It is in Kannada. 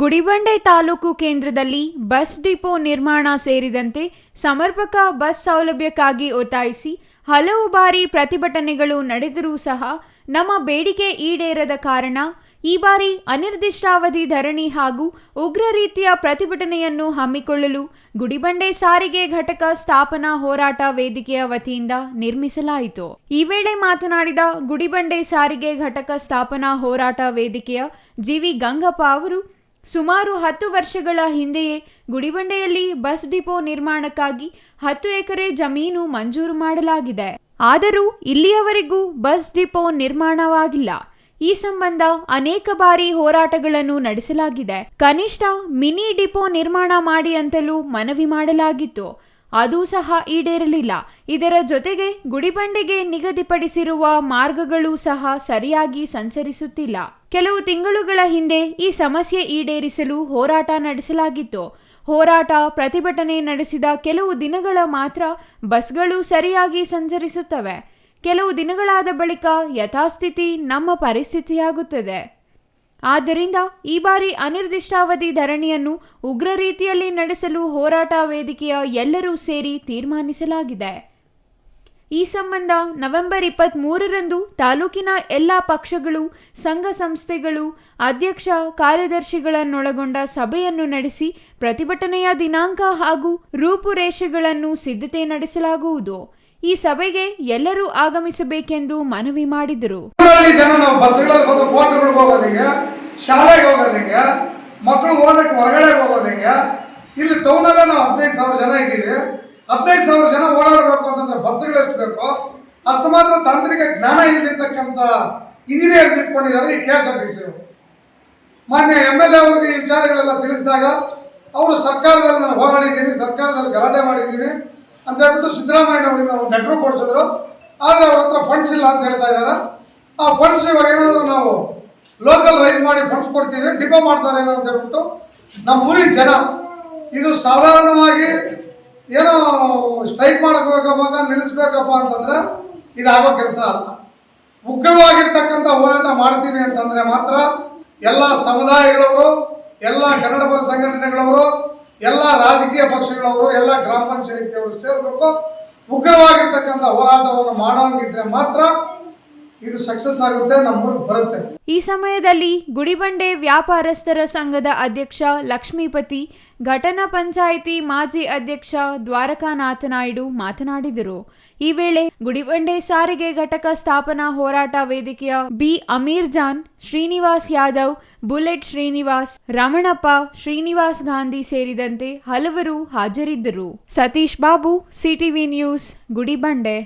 ಗುಡಿಬಂಡೆ ತಾಲೂಕು ಕೇಂದ್ರದಲ್ಲಿ ಬಸ್ ಡಿಪೋ ನಿರ್ಮಾಣ ಸೇರಿದಂತೆ ಸಮರ್ಪಕ ಬಸ್ ಸೌಲಭ್ಯಕ್ಕಾಗಿ ಒತ್ತಾಯಿಸಿ ಹಲವು ಬಾರಿ ಪ್ರತಿಭಟನೆಗಳು ನಡೆದರೂ ಸಹ ನಮ್ಮ ಬೇಡಿಕೆ ಈಡೇರದ ಕಾರಣ ಈ ಬಾರಿ ಅನಿರ್ದಿಷ್ಟಾವಧಿ ಧರಣಿ ಹಾಗೂ ಉಗ್ರ ರೀತಿಯ ಪ್ರತಿಭಟನೆಯನ್ನು ಹಮ್ಮಿಕೊಳ್ಳಲು ಗುಡಿಬಂಡೆ ಸಾರಿಗೆ ಘಟಕ ಸ್ಥಾಪನಾ ಹೋರಾಟ ವೇದಿಕೆಯ ವತಿಯಿಂದ ನಿರ್ಮಿಸಲಾಯಿತು. ಈ ವೇಳೆ ಮಾತನಾಡಿದ ಗುಡಿಬಂಡೆ ಸಾರಿಗೆ ಘಟಕ ಸ್ಥಾಪನಾ ಹೋರಾಟ ವೇದಿಕೆಯ ಜಿವಿ ಗಂಗಪ್ಪ ಅವರು ಸುಮಾರು ಹತ್ತು ವರ್ಷಗಳ ಹಿಂದೆಯೇ ಗುಡಿಬಂಡೆಯಲ್ಲಿ ಬಸ್ ಡಿಪೋ ನಿರ್ಮಾಣಕ್ಕಾಗಿ ಹತ್ತು ಎಕರೆ ಜಮೀನು ಮಂಜೂರು ಮಾಡಲಾಗಿದೆ. ಆದರೂ ಇಲ್ಲಿಯವರೆಗೂ ಬಸ್ ಡಿಪೋ ನಿರ್ಮಾಣವಾಗಿಲ್ಲ. ಈ ಸಂಬಂಧ ಅನೇಕ ಬಾರಿ ಹೋರಾಟಗಳನ್ನು ನಡೆಸಲಾಗಿದೆ. ಕನಿಷ್ಠ ಮಿನಿ ಡಿಪೋ ನಿರ್ಮಾಣ ಮಾಡಿ ಅಂತಲೂ ಮನವಿ ಮಾಡಲಾಗಿತ್ತು. ಅದೂ ಸಹ ಈಡೇರಲಿಲ್ಲ. ಇದರ ಜೊತೆಗೆ ಗುಡಿಬಂಡೆಗೆ ನಿಗದಿಪಡಿಸಿರುವ ಮಾರ್ಗಗಳು ಸಹ ಸರಿಯಾಗಿ ಸಂಚರಿಸುತ್ತಿಲ್ಲ. ಕೆಲವು ತಿಂಗಳುಗಳ ಹಿಂದೆ ಈ ಸಮಸ್ಯೆ ಈಡೇರಿಸಲು ಹೋರಾಟ ನಡೆಸಲಾಗಿತ್ತು. ಹೋರಾಟ, ಪ್ರತಿಭಟನೆ ನಡೆಸಿದ ಕೆಲವು ದಿನಗಳ ಮಾತ್ರ ಬಸ್ಗಳು ಸರಿಯಾಗಿ ಸಂಚರಿಸುತ್ತವೆ. ಕೆಲವು ದಿನಗಳಾದ ಬಳಿಕ ಯಥಾಸ್ಥಿತಿ ನಮ್ಮ ಪರಿಸ್ಥಿತಿಯಾಗುತ್ತದೆ. ಆದ್ದರಿಂದ ಈ ಬಾರಿ ಅನಿರ್ದಿಷ್ಟಾವಧಿ ಧರಣಿಯನ್ನು ಉಗ್ರ ರೀತಿಯಲ್ಲಿ ನಡೆಸಲು ಹೋರಾಟ ವೇದಿಕೆಯ ಎಲ್ಲರೂ ಸೇರಿ ತೀರ್ಮಾನಿಸಲಾಗಿದೆ. ಈ ಸಂಬಂಧ ನವೆಂಬರ್ ಇಪ್ಪತ್ತ್ ಮೂರರಂದು ತಾಲೂಕಿನ ಎಲ್ಲ ಪಕ್ಷಗಳು, ಸಂಘ ಸಂಸ್ಥೆಗಳು, ಅಧ್ಯಕ್ಷ ಕಾರ್ಯದರ್ಶಿಗಳನ್ನೊಳಗೊಂಡ ಸಭೆಯನ್ನು ನಡೆಸಿ ಪ್ರತಿಭಟನೆಯ ದಿನಾಂಕ ಹಾಗೂ ರೂಪುರೇಷೆಗಳನ್ನು ಸಿದ್ಧತೆ ನಡೆಸಲಾಗುವುದು. ಈ ಸಭೆಗೆ ಎಲ್ಲರೂ ಆಗಮಿಸಬೇಕೆಂದು ಮನವಿ ಮಾಡಿದರು. ಊರಲ್ಲಿ ಹೋಗೋದು ಶಾಲೆಗೆ ಹೋಗೋದಂಗೆ ಮಕ್ಕಳು ಓದಕ್ಕೆ ಹೊರಗಡೆ ಹೋಗೋದಂಗೆ ಇಲ್ಲಿ ಟೌನಲ್ಲೇ ನಾವು ಹದಿನೈದು ಸಾವಿರ ಜನ ಇದ್ದೀವಿ. ಹದಿನೈದು ಸಾವಿರ ಜನ ಓಡಾಡಬೇಕು ಅಂತಂದ್ರೆ ಬಸ್ಗಳು ಎಷ್ಟು ಬೇಕೋ ಅಷ್ಟು ಮಾತ್ರ ತಾಂತ್ರಿಕ ಜ್ಞಾನ ಇಲ್ಲಿರ್ತಕ್ಕಂಥ ಇಂಜಿನಿಯರ್ ಇಟ್ಕೊಂಡಿದ್ದಾರೆ ಈ K S R T C ಮಾನ್ಯ ಎಂ ಎಲ್ ಎ ಅವ್ರಿಗೆ ಈ ವಿಚಾರಗಳೆಲ್ಲ ತಿಳಿಸಿದಾಗ ಅವರು ಸರ್ಕಾರದಲ್ಲಿ ನಾನು ಹೋರಾಡಿದ್ದೀನಿ, ಸರ್ಕಾರದಲ್ಲಿ ಗಲಾಟೆ ಮಾಡಿದ್ದೀನಿ ಅಂತ ಹೇಳ್ಬಿಟ್ಟು ಸಿದ್ದರಾಮಯ್ಯನವರಿಗೆ ನಾವು ಲೆಟ್ರು ಕೊಡಿಸಿದ್ರು. ಆದರೆ ಅವ್ರ ಹತ್ರ ಫಂಡ್ಸ್ ಇಲ್ಲ ಅಂತ ಹೇಳ್ತಾ ಇದ್ದಾರೆ. ಆ ಫಂಡ್ಸ್ ಇವಾಗ ಏನಾದರೂ ನಾವು ಲೋಕಲ್ ರೈಸ್ ಮಾಡಿ ಫಂಡ್ಸ್ ಕೊಡ್ತೀವಿ ಡಿಪೋ ಮಾಡ್ತಾರೆ ಏನೋ ಅಂತ ಹೇಳ್ಬಿಟ್ಟು ನಮ್ಮ ಊರಿನ ಜನ, ಇದು ಸಾಧಾರಣವಾಗಿ ಏನೋ ಸ್ಟ್ರೈಕ್ ಮಾಡಬೇಕಪ್ಪ ನಿಲ್ಲಿಸ್ಬೇಕಪ್ಪ ಅಂತಂದ್ರೆ ಇದಾಗೋ ಕೆಲಸ ಅಲ್ಲ. ಉಗ್ರವಾಗಿರ್ತಕ್ಕಂಥ ಹೋರಾಟ ಮಾಡ್ತೀವಿ ಅಂತಂದ್ರೆ ಮಾತ್ರ ಎಲ್ಲ ಸಮುದಾಯಗಳವರು, ಎಲ್ಲ ಕನ್ನಡ ಪರ ಸಂಘಟನೆಗಳವರು, ಎಲ್ಲ ರಾಜಕೀಯ ಪಕ್ಷಗಳವರು, ಎಲ್ಲ ಗ್ರಾಮ ಪಂಚಾಯತಿಯವರು ಸೇರಬೇಕು, ಉಗ್ರವಾಗಿರ್ತಕ್ಕಂಥ ಹೋರಾಟವನ್ನು ಮಾಡೋಂಗಿದ್ರೆ ಮಾತ್ರ ಇದು ಸಕ್ಸಸ್ ಆಗುತ್ತೆ ಬರುತ್ತೆ. ಈ ಸಮಯದಲ್ಲಿ ಗುಡಿಬಂಡೆ ವ್ಯಾಪಾರಸ್ಥರ ಸಂಘದ ಅಧ್ಯಕ್ಷ ಲಕ್ಷ್ಮೀಪತಿ, ಘಟನಾ ಪಂಚಾಯಿತಿ ಮಾಜಿ ಅಧ್ಯಕ್ಷ ದ್ವಾರಕಾನಾಥ ನಾಯ್ಡು ಮಾತನಾಡಿದರು. ಈ ವೇಳೆ ಗುಡಿಬಂಡೆ ಸಾರಿಗೆ ಘಟಕ ಸ್ಥಾಪನಾ ಹೋರಾಟ ವೇದಿಕೆಯ ಬಿ ಅಮೀರ್ ಜಾನ್, ಶ್ರೀನಿವಾಸ್ ಯಾದವ್, ಬುಲೆಟ್ ಶ್ರೀನಿವಾಸ್, ರಮಣಪ್ಪ, ಶ್ರೀನಿವಾಸ್ ಗಾಂಧಿ ಸೇರಿದಂತೆ ಹಲವರು ಹಾಜರಿದ್ದರು. Satish Babu, CTV news, Gudibande.